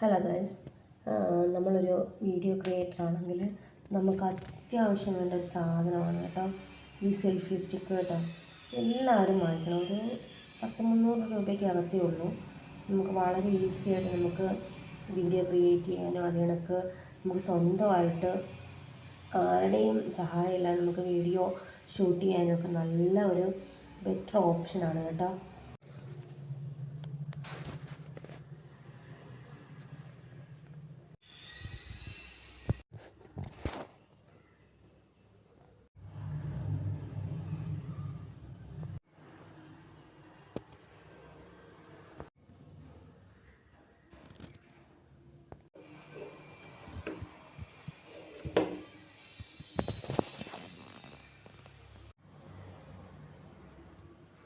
Hello guys നമ്മളൊരു video creator ആണെങ്കിൽ നമുക്ക് അത്യാവശ്യം വേണ്ട ഒരു സാധനമാണ് കേട്ടോ. ഈ സെൽഫി സ്റ്റിക്ക് കേട്ടോ. എല്ലാവരും വാങ്ങിക്കണം. ഒരു പത്ത് മുന്നൂറ് രൂപയ്ക്ക് അകത്തേ ഉള്ളൂ. നമുക്ക് വളരെ ഈസി ആയിട്ട് നമുക്ക് വീഡിയോ ക്രിയേറ്റ് ചെയ്യാനോ അതിനൊക്കെ നമുക്ക് സ്വന്തമായിട്ട് ആരുടെയും സഹായമില്ലാതെ നമുക്ക് വീഡിയോ ഷൂട്ട് ചെയ്യാനൊക്കെ നല്ല ഒരു ബെറ്റർ ഓപ്ഷനാണ് കേട്ടോ.